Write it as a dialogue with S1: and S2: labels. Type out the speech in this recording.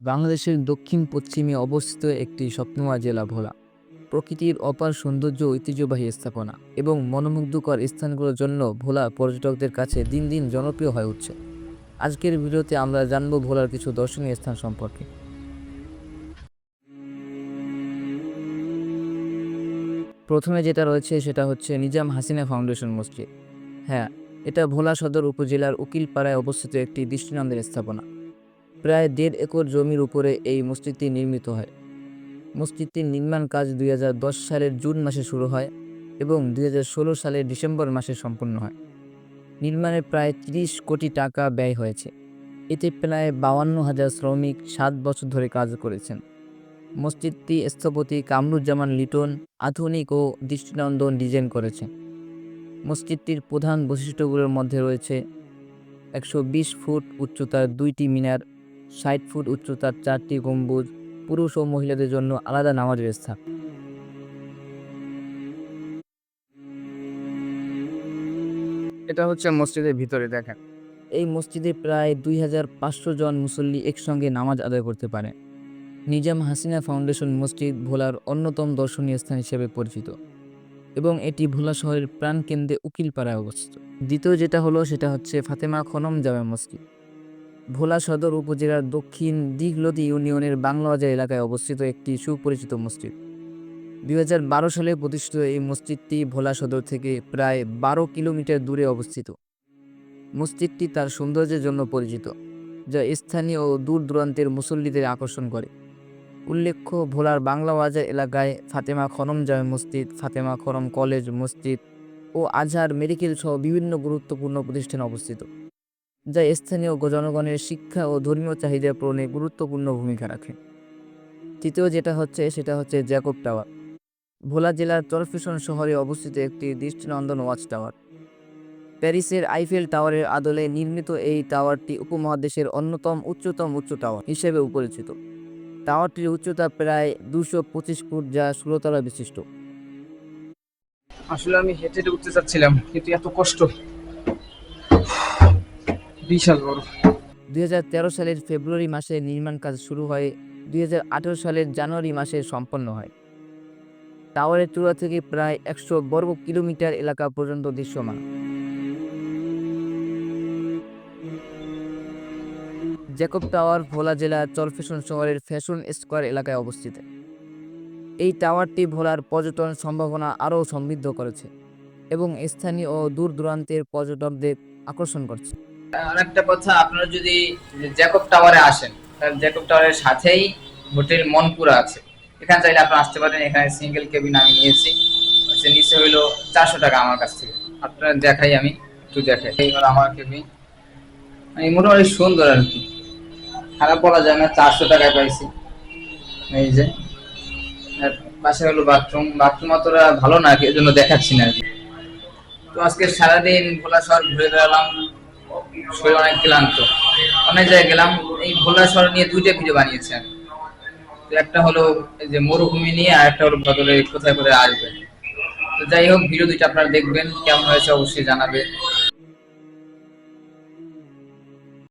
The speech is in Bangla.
S1: বাংলাদেশের দক্ষিণ পশ্চিমে অবস্থিত একটি স্বপ্নময় জেলা ভোলা। প্রকৃতির অপার সৌন্দর্য ঐতিহ্যবাহী স্থাপনা এবং মনোমুগ্ধকর স্থানগুলোর জন্য ভোলা পর্যটকদের কাছে দিন দিন জনপ্রিয় হয়ে উঠছে। আজকের ভিডিওতে আমরা জানব ভোলার কিছু দর্শনীয় স্থান সম্পর্কে। প্রথমে যেটা রয়েছে সেটা হচ্ছে নিজাম হাসিনা ফাউন্ডেশন মসজিদ। হ্যাঁ এটা ভোলা সদর উপজেলার উকিলপাড়ায় অবস্থিত একটি দৃষ্টিনন্দের স্থাপনা। প্রায় দেড় একর জমির উপরে এই মসজিদটি নির্মিত হয়। মসজিদটির নির্মাণ কাজ দুই হাজার দশ সালের জুন মাসে শুরু হয় এবং দুই হাজার ষোলো সালের ডিসেম্বর মাসে সম্পন্ন হয়। নির্মাণে প্রায় তিরিশ কোটি টাকা ব্যয় হয়েছে। এতে প্রায় বাউান্ন হাজার শ্রমিক সাত বছর ধরে কাজ করেছেন। মসজিদটি স্থপতি কামরুজ্জামান লিটন আধুনিক ও দৃষ্টিনন্দন ডিজাইন করেছে মসজিদটির প্রধান বৈশিষ্ট্যগুলোর মধ্যে রয়েছে একশো বিশ ফুট উচ্চতার দুইটি মিনার ষাট ফুট উচ্চতার চারটি গম্বুজ পুরুষ ও মহিলাদের জন্য আলাদা নামাজের স্থান এটা হচ্ছে মসজিদের ভিতরে দেখেন। এই মসজিদে প্রায় দুই হাজার পাঁচশো জন মুসল্লি একসঙ্গে নামাজ আদায় করতে পারে। নিজাম হাসিনা ফাউন্ডেশন মসজিদ ভোলার অন্যতম দর্শনীয় স্থান হিসেবে পরিচিত এবং এটি ভোলা শহরের প্রাণকেন্দ্রে উকিলপাড়ায় অবস্থিত। দ্বিতীয় যেটা হলো সেটা হচ্ছে ফাতেমা খনম জামে মসজিদ। ভোলা সদর উপজেলার দক্ষিণ দিঘলতি ইউনিয়নের বাংলাবাজার এলাকায় অবস্থিত একটি সুপরিচিত মসজিদ। দুই হাজার বারো সালে প্রতিষ্ঠিত এই মসজিদটি ভোলা সদর থেকে প্রায় বারো কিলোমিটার দূরে অবস্থিত। মসজিদটি তার সৌন্দর্যের জন্য পরিচিত, যা স্থানীয় ও দূর দূরান্তের মুসল্লিদের আকর্ষণ করে। উল্লেখ্য, ভোলার বাংলা বাজার এলাকায় ফাতেমা খনম জামে মসজিদ, ফাতেমা খনম কলেজ মসজিদ ও আজহার মেডিকেল সহ বিভিন্ন গুরুত্বপূর্ণ প্রতিষ্ঠান অবস্থিত। যা স্থানীয় জনগণের শিক্ষা ও ধর্মীয় চাহিদা পূরণে গুরুত্বপূর্ণ ভূমিকা রাখে। তৃতীয় যেটা হচ্ছে, সেটা হচ্ছে জ্যাকব টাওয়ার। ভোলা জেলার চরফিশন শহরে অবস্থিত একটি দৃষ্টিনন্দন ওয়াচ টাওয়ার। প্যারিসের আইফেল টাওয়ারের আদলে নির্মিত এই টাওয়ারটি উপমহাদেশের অন্যতম উচ্চতম উচ্চ টাওয়ার হিসেবে পরিচিত টাওয়ারটির উচ্চতা প্রায় দুশো পঁচিশ ফুট যা ষোলোতলা বিশিষ্ট।
S2: আসলে আমি হেঁটে উঠতে চাচ্ছিলাম, কিন্তু এত কষ্ট। বিশাল বড়।
S1: দুই সালের ফেব্রুয়ারি মাসে নির্মাণ কাজ শুরু হয় দু হাজার আঠেরো সালের জানুয়ারি মাসে সম্পন্ন হয়। টাওয়ারের চূড়া থেকে প্রায় একশো বর্গ কিলোমিটার এলাকা পর্যন্ত দৃশ্যমান। জ্যাকব টাওয়ার ভোলা জেলার চরফেশন শহরের ফ্যাশন স্কোয়ার এলাকায় অবস্থিত। এই টাওয়ারটি ভোলার পর্যটন সম্ভাবনা আরও সমৃদ্ধ করেছে এবং স্থানীয় ও দূর দূরান্তের পর্যটকদের আকর্ষণ করছে।
S2: আরেকটা কথা, আপনারা যদি জ্যাকব টাওয়ারে আসেন, তাহলে জ্যাকব টাওয়ারের সাথেই হোটেল মনপুরা আছে। এখানে চাইলে আপনারা আসতে পারেন, এখানে সিঙ্গেল কেবিন আমি নিয়েছি। হচ্ছে নিচে হইল চারশো টাকা আমার কাছ থেকে। আপনারা দেখাই আমি, একটু দেখাই। এই হলো আমার কেবিন মানে মোটামুটি সুন্দর আর কি। খারাপ বলা যায় না, চারশো টাকায় পাইছি। এই যে পাশে হলো বাথরুম বাথরুম অতটা ভালো না এই জন্য দেখাচ্ছি না আর কি। তো আজকে সারাদিন ভোলা শহর ঘুরে বেড়ালাম। শরীর অনেক ক্লান্ত। অনেক জায়গায় গেলাম, এই ভোলা শহর নিয়ে দুইটা ভিডিও বানিয়েছি আমি তো একটা হলো যে মরুভূমি নিয়ে, আর একটা হলো বদলে কোথায় কোথায় আসবে। তো যাই হোক ভিডিও দুইটা আপনারা দেখবেন, কেমন হয়েছে অবশ্যই জানাবে